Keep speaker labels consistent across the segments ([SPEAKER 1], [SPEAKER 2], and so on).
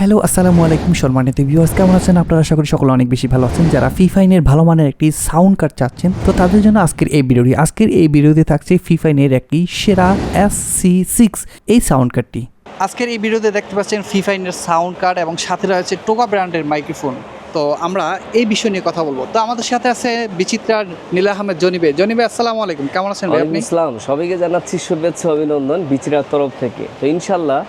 [SPEAKER 1] Hello আসসালামু আলাইকুম সম্মানিত ভিউয়ার্স কেমন আছেন? আপনারা আশা করি সকলে অনেক বেশি ভালো আছেন। যারা ফি ফাইনের ভালো মানের একটি সাউন্ড কার্ড চাচ্ছেন তো তাদের জন্য আজকের এই ভিডিওটি আজকের এই ভিডিওতে থাকছে ফি ফাইনের একটি সেরা এস সি সিক্স এই সাউন্ড কার্ডটি আজকের এই ভিডিওতে দেখতে পাচ্ছেন ফি ফাইনের সাউন্ড কার্ড এবং সাথে রয়েছে টোকা ব্র্যান্ডের মাইক্রোফোন তো আমরা এই বিষয় নিয়ে কথা বলব। তো আমাদের সাথে আছে বিচিত্রা নীলা আহমেদ জনিবে জনিবে আসসালামু আলাইকুম। কেমন আছেন ভাই আপনি?
[SPEAKER 2] ইসলাম সবাইকে জানাচ্ছি শুভেচ্ছা অভিনন্দন বিচিরার তরফ থেকে। তো ইনশাল্লাহ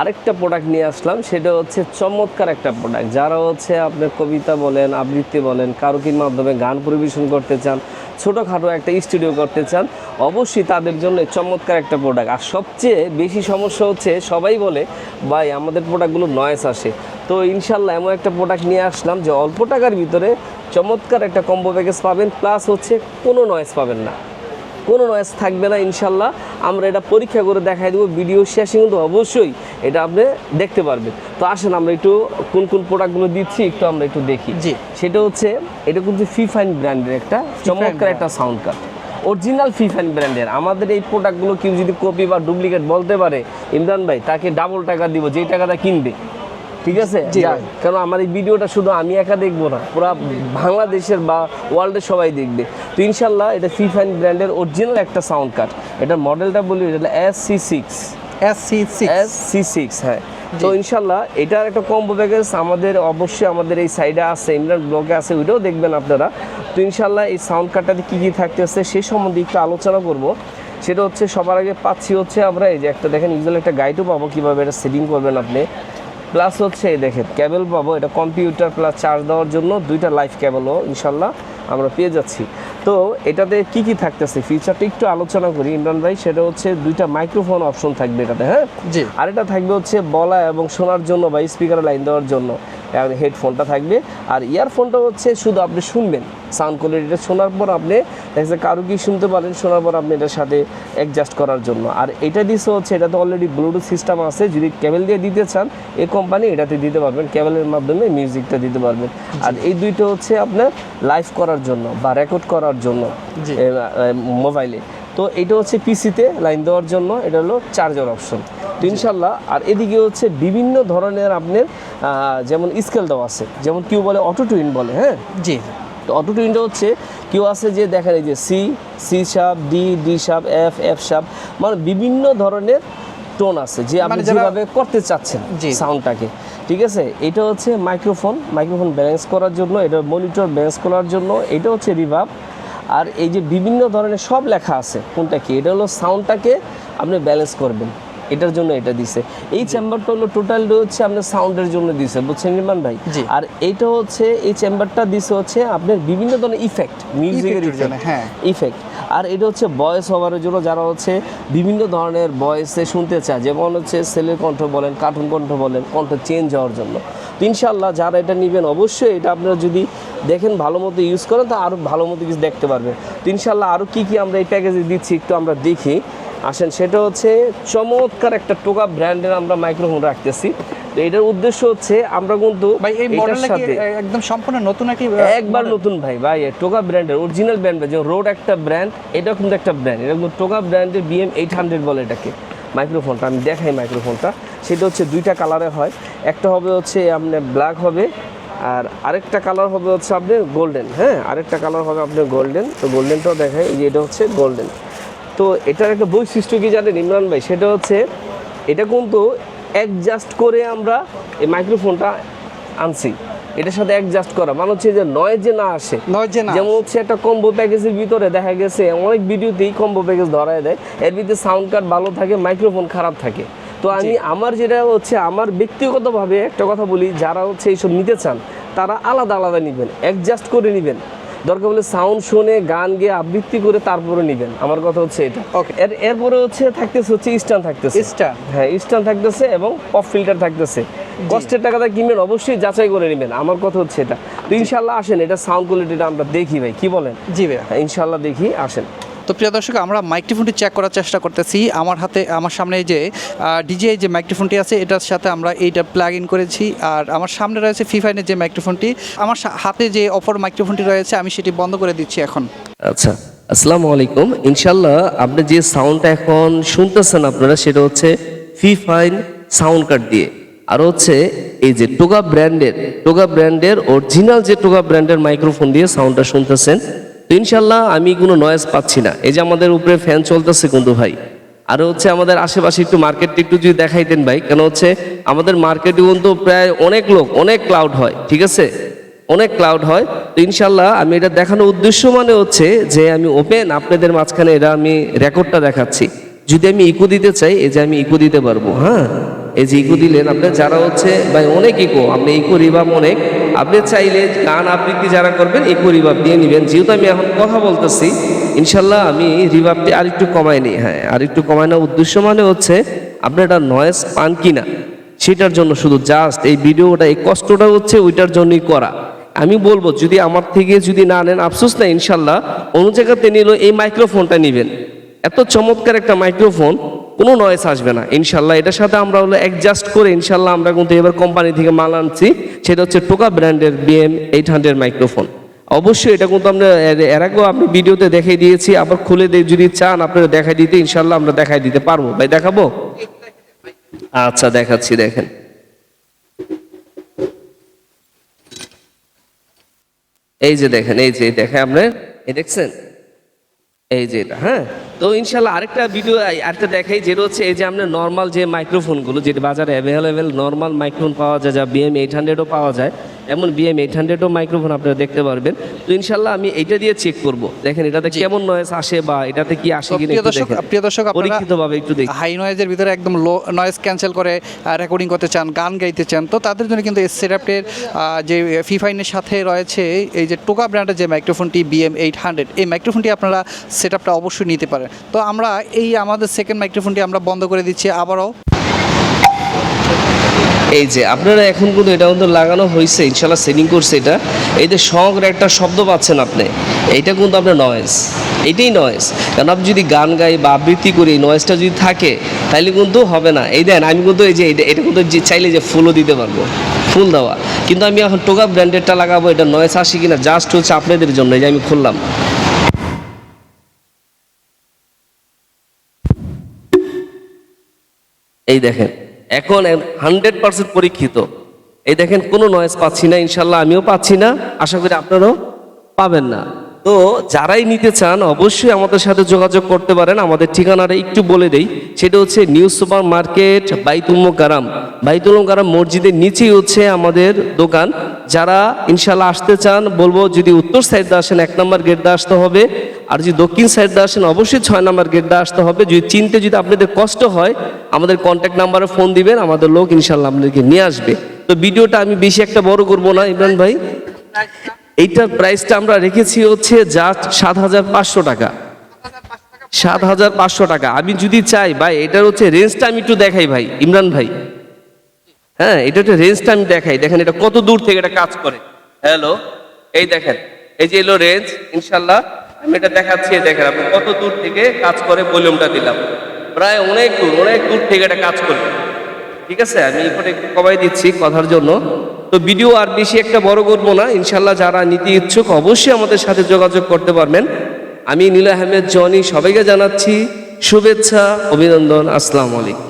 [SPEAKER 2] আরেকটা প্রোডাক্ট নিয়ে আসলাম, সেটা হচ্ছে চমৎকার একটা প্রোডাক্ট যারা হচ্ছে আপনার কবিতা বলেন, আবৃত্তি বলেন, কারুকির মাধ্যমে গান পরিবেশন করতে চান, ছোটোখাটো একটা স্টুডিও করতে চান, অবশ্যই তাদের জন্য চমৎকার একটা প্রোডাক্ট আর সবচেয়ে বেশি সমস্যা হচ্ছে, সবাই বলে, ভাই, আমাদের প্রোডাক্টগুলো নয়েস আসে। তো ইনশাল্লাহ এমন একটা প্রোডাক্ট নিয়ে আসলাম যে অল্প টাকার ভিতরে চমৎকার একটা কম্বো প্যাকেজ পাবেন প্লাস হচ্ছে কোনো নয়েস পাবেন না। কোনো নয়েজ থাকবে না ইনশাল্লাহ। আমরা এটা পরীক্ষা করে দেখাই দেবো ভিডিও শেষে কিন্তু অবশ্যই এটা আপনি দেখতে পারবেন। তো আসেন আমরা একটু কোন কোন প্রোডাক্টগুলো দিচ্ছি একটু আমরা একটু দেখি।
[SPEAKER 1] জি।
[SPEAKER 2] সেটা হচ্ছে এটা কিন্তু ফিফাইন ব্র্যান্ডের একটা চমৎকার একটা সাউন্ড কার্ড অরিজিনাল ফিফাইন ব্র্যান্ডের আমাদের এই প্রোডাক্টগুলো কেউ যদি কপি বা ডুপ্লিকেট বলতে পারে ইমরান ভাই তাকে ডাবল টাকা দিব যেই টাকাটা কিনবে। ঠিক আছে। কারণ আমার এই ভিডিওটা শুধু আমি একা দেখব না পুরো বাংলাদেশের বা ওয়ার্ল্ডের সবাই দেখবে। তো ইনশাল্লাহ এটা ফিফাইন ব্র্যান্ডের অরিজিনাল একটা সাউন্ড কার্ড এটার মডেলটা বলি এটা S C six
[SPEAKER 1] S C six
[SPEAKER 2] S C six হ্যাঁ। তো ইনশাল্লাহ এটার একটা কম্বো প্যাকেজ আমাদের অবশ্যই আমাদের এই সাইডে আছে ইমরান ব্লগে আছে ওইটাও দেখবেন আপনারা। তো ইনশাল্লাহ এই সাউন্ড কার্ডটাতে কী কী থাকতেছে সে সম্বন্ধে একটু আলোচনা করব। সেটা হচ্ছে সবার আগে পাচ্ছি হচ্ছে আমরা এই যে একটা দেখেন ইউজুয়াল একটা গাইডও পাবো কীভাবে এটা সেটিং করবেন আপনি। প্লাস হচ্ছে এই দেখেন ক্যাবেল পাবো এটা কম্পিউটার প্লাস চার্জ দেওয়ার জন্য দুইটা লাইফ ক্যাবেলও ইনশাল্লাহ আমরা পেয়ে যাচ্ছি। তো এটাতে কি কি থাকতেছে? ফিচারটা একটু আলোচনা করি। ইমরান ভাই সেটা হচ্ছে দুইটা মাইক্রোফোন অপশন থাকবে এটাতে হ্যাঁ?
[SPEAKER 1] জি।
[SPEAKER 2] আর এটা থাকবে হচ্ছে বলা এবং শোনার জন্য বা স্পিকারে লাইন দেওয়ার জন্য। হেডফোনটা থাকবে। আর ইয়ারফোনটা হচ্ছে শুধু আপনি শুনবেন। সাউন্ড কোয়ালিটিটা শোনার পর আপনি দেখা কারও কি শুনতে পারেন শোনার পর আপনি এটার সাথে অ্যাডজাস্ট করার জন্য। আর এটা দিচ্ছে হচ্ছে এটাতে অলরেডি ব্লুটুথ সিস্টেম আছে যদি কেবল দিয়ে দিতে চান এই কোম্পানি এটাতে দিতে পারবেন কেবলের মাধ্যমে মিউজিকটা দিতে পারবেন। আর এই দুইটা হচ্ছে আপনার লাইভ করার জন্য বা রেকর্ড করার জন্য মোবাইলে তো এটা হচ্ছে পিসিতে লাইন দেওয়ার জন্য এটা হলো চার্জার অপশন তো ইনশাল্লাহ আর এদিকে হচ্ছে বিভিন্ন ধরনের আপনার যেমন স্কেল দেওয়া আছে যেমন কেউ বলে অটো টুইন বলে হ্যাঁ?
[SPEAKER 1] জি।
[SPEAKER 2] তো অটো টুইনটা হচ্ছে কেউ আছে যে দেখা এই যে C C sharp D D sharp F F sharp মানে বিভিন্ন ধরনের টোন আছে যে আপনি
[SPEAKER 1] মানে
[SPEAKER 2] যেভাবে করতে চাচ্ছেন। সাউন্ডটাকে ঠিক আছে? এটা হচ্ছে মাইক্রোফোন মাইক্রোফোন ব্যালেন্স করার জন্য এটা মনিটর ব্যালেন্স করার জন্য এটা হচ্ছে রিভাব আর এই যে বিভিন্ন ধরনের সব লেখা আছে কোনটা কি? এটা হলো সাউন্ডটাকে আপনি ব্যালেন্স করবেন। এটার জন্য এটা দিছে। এই চেম্বারটা হলো টোটাল হচ্ছে আপনার সাউন্ডের জন্য দিছে বুঝছেন নির্মাণ ভাই? আর এটা হচ্ছে এই চেম্বারটা দিছে হচ্ছে আপনার বিভিন্ন ধরনের ইফেক্ট মিউজিকের
[SPEAKER 1] জন্য, হ্যাঁ।
[SPEAKER 2] ইফেক্ট আর এটা হচ্ছে ভয়েস ওভারের জন্য যারা হচ্ছে বিভিন্ন ধরনের ভয়েসে শুনতে চায় যেমন হচ্ছে সেলের কণ্ঠ বলেন কার্টুন কণ্ঠ বলেন কণ্ঠ চেঞ্জ হওয়ার জন্য। তো ইনশাল্লাহ যারা এটা নেবেন অবশ্যই এটা আপনারা যদি দেখেন ভালো মতো ইউজ করেন তো আরও ভালো মতো কিছু দেখতে পারবেন। তো ইনশাল্লাহ আরও কী কী আমরা এই প্যাকেজে দিচ্ছি একটু আমরা দেখি। আসেন সেটা হচ্ছে চমৎকার একটা টোকা ব্র্যান্ডের আমরা মাইক্রোফোন রাখতেছি। তো এটার উদ্দেশ্য হচ্ছে আমরা কিন্তু
[SPEAKER 1] ভাই এই মডেলটা কি একদম সম্পূর্ণ নতুন নাকি
[SPEAKER 2] একবার নতুন ভাই ভাই টোকা ব্র্যান্ডের অরিজিনাল ব্র্যান্ড যে রোড একটা ব্র্যান্ড এটা কিন্তু একটা ব্র্যান্ড এটা কিন্তু টোকা ব্র্যান্ডের বিএম এইট হান্ড্রেড বলে এটাকে মাইক্রোফোনটা আমি দেখাই মাইক্রোফোনটা। সেটা হচ্ছে দুইটা কালারে হয়। একটা হবে হচ্ছে আপনার ব্ল্যাক হবে আর আরেকটা কালার হবে হচ্ছে আপনার গোল্ডেন হ্যাঁ আরেকটা কালার হবে আপনার গোল্ডেন তো গোল্ডেনটাও দেখাই যে এটা হচ্ছে গোল্ডেন তো এটার একটা বৈশিষ্ট্য কি জানেন ইমরান ভাই? সেটা হচ্ছে এটা কিন্তু অ্যাডজাস্ট করে আমরা এই মাইক্রোফোনটা আনছি। এটার সাথে অ্যাডজাস্ট করা। মানে হচ্ছে যে নয় যে না আসে।
[SPEAKER 1] নয় যে না
[SPEAKER 2] যেমন হচ্ছে একটা কম্বো প্যাকেজের ভিতরে দেখা গেছে অনেক ভিডিওতেই কম্বো প্যাকেজ ধরায় দেয়। এর ভিতরে সাউন্ড কার্ড ভালো থাকে মাইক্রোফোন খারাপ থাকে। তো আমি আমার যেটা হচ্ছে আমার ব্যক্তিগতভাবে একটা কথা বলি যারা হচ্ছে এইসব নিতে চান তারা আলাদা আলাদা নেবেন অ্যাডজাস্ট করে নেবেন। দরকার বলে সাউন্ড শুনে গান গিয়ে আবৃত্তি করে তারপরে নিবেন। আমার কথা হচ্ছে এটা।
[SPEAKER 1] ওকে
[SPEAKER 2] এর এরপরে হচ্ছে থাকতেছে হচ্ছে ইস্টার্ন থাকতেছে।
[SPEAKER 1] ইস্টার্ন
[SPEAKER 2] হ্যাঁ ইস্টার্ন থাকতেছে এবং পপ ফিল্টার থাকতেছে। কষ্টের টাকাটা কিনবেন অবশ্যই যাচাই করে নেবেন। আমার কথা হচ্ছে এটা। তো ইনশাল্লাহ আসেন এটা সাউন্ড কোয়ালিটিটা আমরা দেখি ভাই কি বলেন?
[SPEAKER 1] জি ভাই
[SPEAKER 2] হ্যাঁ, ইনশাল্লাহ দেখি আসেন।
[SPEAKER 1] তো প্রিয় দর্শক, আমরা মাইক্রোফোনটি চেক করার চেষ্টা করতেছি। আমার হাতে, আমার সামনে যে ডিজে যে মাইক্রোফোনটি আছে, এটার সাথে আমরা এইটা প্লাগ ইন করেছি। আর আমার সামনে রয়েছে ফিফাইনের যে মাইক্রোফোনটি আমার হাতে যে অপর মাইক্রোফোনটি রয়েছে, আমি সেটি বন্ধ করে দিচ্ছি এখন।
[SPEAKER 2] আচ্ছা আসসালামু আলাইকুম। ইনশাল্লাহ আপনি যে সাউন্ডটা এখন শুনতেছেন আপনারা, সেটা হচ্ছে ফি ফাইন সাউন্ড কার্ড দিয়ে। আর হচ্ছে এই যে টোগা ব্র্যান্ডের টোগা ব্র্যান্ডের অরিজিনাল যে টোগা ব্র্যান্ডের মাইক্রোফোন দিয়ে সাউন্ডটা শুনতেছেন তো ইনশাল্লাহ আমি কোনো নয়েজ পাচ্ছি না। এই যে আমাদের উপরে ফ্যান চলতেছে কিন্তু ভাই। আর হচ্ছে আমাদের আশেপাশে একটু মার্কেটটা একটু যদি দেখাইতেন ভাই, কেন হচ্ছে আমাদের মার্কেটে কিন্তু প্রায় অনেক লোক, অনেক ক্লাউড হয়, ঠিক আছে? অনেক ক্লাউড হয়। তো ইনশাল্লাহ আমি এটা দেখানোর উদ্দেশ্য মানে হচ্ছে যে আমি ওপেন আপনাদের মাঝখানে এটা আমি রেকর্ডটা দেখাচ্ছি। যদি আমি ইকো দিতে চাই, এই যে আমি ইকো দিতে পারব হ্যাঁ? এই যে ইকো দিলেন আপনার যারা হচ্ছে, ভাই অনেক ইকো আপনি ইকো রিভাব অনেক। আপনি চাইলে গান আবৃত্তি যারা করবেন ইকো রিভাব দিয়ে নেবেন। যেহেতু আমি এখন কথা বলতেছি, ইনশাল্লাহ আমি রিভাবটি আর একটু কমাই নিই। হ্যাঁ আর একটু কমানোর উদ্দেশ্য মানে হচ্ছে আপনি একটা নয়েস পান কিনা, সেটার জন্য শুধু জাস্ট এই ভিডিওটা, এই কষ্টটা হচ্ছে ওইটার জন্যই করা। আমি বলব, যদি আমার থেকে যদি না নেন, আফসোস না ইনশাল্লাহ, অন্য জায়গাতে নিল এই মাইক্রোফোনটা নেবেন। এত চমৎকার একটা মাইক্রোফোন কোনো নয়েস আসবে না। ইনশাল্লাহ এটার সাথে আমরা হলো অ্যাডজাস্ট করে ইনশাল্লাহ আমরা কিন্তু এবার কোম্পানি থেকে মাল আনছি। সেটা হচ্ছে টোকা ব্র্যান্ডের বিএম এইট হান্ড্রেড মাইক্রোফোন অবশ্যই এটা কিন্তু আমরা, এর- আগেও আপনি ভিডিওতে দেখাই দিয়েছি। আবার খুলে দিয়ে যদি চান আপনারা দেখাই দিতে ইনশাল্লাহ আমরা দেখাই দিতে পারব। ভাই, দেখাবো? আচ্ছা দেখাচ্ছি, দেখেন। এই যে দেখেন, এই যে দেখেন আপনি, এই দেখছেন? এই যে এটা হ্যাঁ? তো ইনশাল্লাহ আরেকটা ভিডিও আরেকটা দেখাই, যেটা হচ্ছে এই যে আমরা নর্মাল যে মাইক্রোফোনগুলো যেটা বাজারে অ্যাভেলেবেল নর্মাল মাইক্রোফোন পাওয়া যায়, যা বিএম এইট হান্ড্রেডও পাওয়া যায় এমন বিএম এইট হান্ড্রেডও মাইক্রোফোন আপনারা দেখতে পারবেন। তো ইনশাল্লাহ আমি এইটা দিয়ে চেক করব। দেখেন এটাতে কেমন নয়েস আসে বা এটাতে কি আসে কিনা
[SPEAKER 3] প্রিয় দর্শক প্রিয় দর্শক
[SPEAKER 2] পরীক্ষিতভাবে একটু দেখি।
[SPEAKER 3] হাই নয়েজের ভিতরে একদম লো নয়েজ ক্যান্সেল করে রেকর্ডিং করতে চান গান গাইতে চান তো তাদের জন্য কিন্তু এই সেটআপের যে ফিফাইনের সাথে রয়েছে এই যে টোকা ব্র্যান্ডের যে মাইক্রোফোনটি বিএম এইট হান্ড্রেড এই মাইক্রোফোনটি আপনারা সেটআপটা অবশ্যই নিতে পারেন। তো আমরা এই আমাদের সেকেন্ড মাইক্রোফোনটি আমরা বন্ধ করে দিচ্ছি আবারও।
[SPEAKER 2] এই যে, আপনারা এখন কিন্তু এটা কিন্তু লাগানো হয়েছে ইনশাল্লাহ সেটিং করছে এটা। এই যে সঙ্গের একটা শব্দ পাচ্ছেন আপনি, এইটা কিন্তু আপনার নয়েজ এটাই নয়েজ কারণ আপনি যদি গান গাই বা আবৃত্তি করি, এই নয়েজটা যদি থাকে তাহলে কিন্তু হবে না। এই দেন, আমি কিন্তু এই যে, এটা এটা কিন্তু যে, চাইলে যে ফুলও দিতে পারব, ফুল দেওয়া। কিন্তু আমি এখন টোকা ব্র্যান্ডেডটা লাগাবো, এটা নয়েজ আসে কিনা জাস্ট হচ্ছে আপনাদের জন্য, এই যে আমি খুললাম। এই দেখেন এখন হান্ড্রেড পার্সেন্ট পরীক্ষিত। এই দেখেন কোনো নয়েজ পাচ্ছি না, ইনশাল্লাহ আমিও পাচ্ছি না। আশা করি আপনারাও পাবেন না। তো যারাই নিতে চান, অবশ্যই আমাদের সাথে যোগাযোগ করতে পারেন। আমাদের ঠিকানাটা একটু বলে দেই। সেটা হচ্ছে নিউ সুপার মার্কেট বাইতুল মোকারাম বাইতুল মোকারাম মসজিদের নিচেই হচ্ছে আমাদের দোকান। যারা ইনশাল্লাহ আসতে চান, বলব যদি উত্তর সাইড দিয়ে আসেন, এক নম্বর গেট দিয়ে আসতে হবে। আর যদি দক্ষিণ সাইড দিয়ে আসেন, অবশ্যই ছয় নম্বর গেট দিয়ে আসতে হবে। যদি চিনতে যদি আপনাদের কষ্ট হয়, আমাদের কন্ট্যাক্ট নাম্বারে ফোন দিবেন, আমাদের লোক ইনশাল্লাহ আপনাদেরকে নিয়ে আসবে। তো ভিডিওটা আমি বেশি একটা বড় করব না, ইমরান ভাই? এইটার প্রাইসটা আমরা রেখেছি হচ্ছে জাস্ট সাত হাজার পাঁচশো টাকা। সাত হাজার পাঁচশো টাকা। আমি যদি চাই, ভাই, এটার হচ্ছে রেঞ্জটা আমি একটু দেখাই, ভাই, ইমরান ভাই। হ্যাঁ এটা হচ্ছে রেঞ্জটা আমি দেখাই। দেখেন এটা কত দূর থেকে এটা কাজ করে। হ্যালো এই দেখেন, এই যে এলো রেঞ্জ ইনশাল্লাহ আমি এটা দেখাচ্ছি দেখেন, আপনি কত দূর থেকে কাজ করে ভলিউমটা দিলাম। প্রায় অনেক দূর অনেক দূর থেকে এটা কাজ করে ঠিক আছে? আমি একটু কমাই দিচ্ছি কথার জন্য। তো ভিডিও আর বেশি একটা বড় করব না। ইনশাল্লাহ যারা নিতে ইচ্ছুক অবশ্যই আমাদের সাথে যোগাযোগ করতে পারবেন। আমি নীল আহমেদ, জনি, সবাইকে জানাচ্ছি শুভেচ্ছা, অভিনন্দন, আসসালামু আলাইকুম।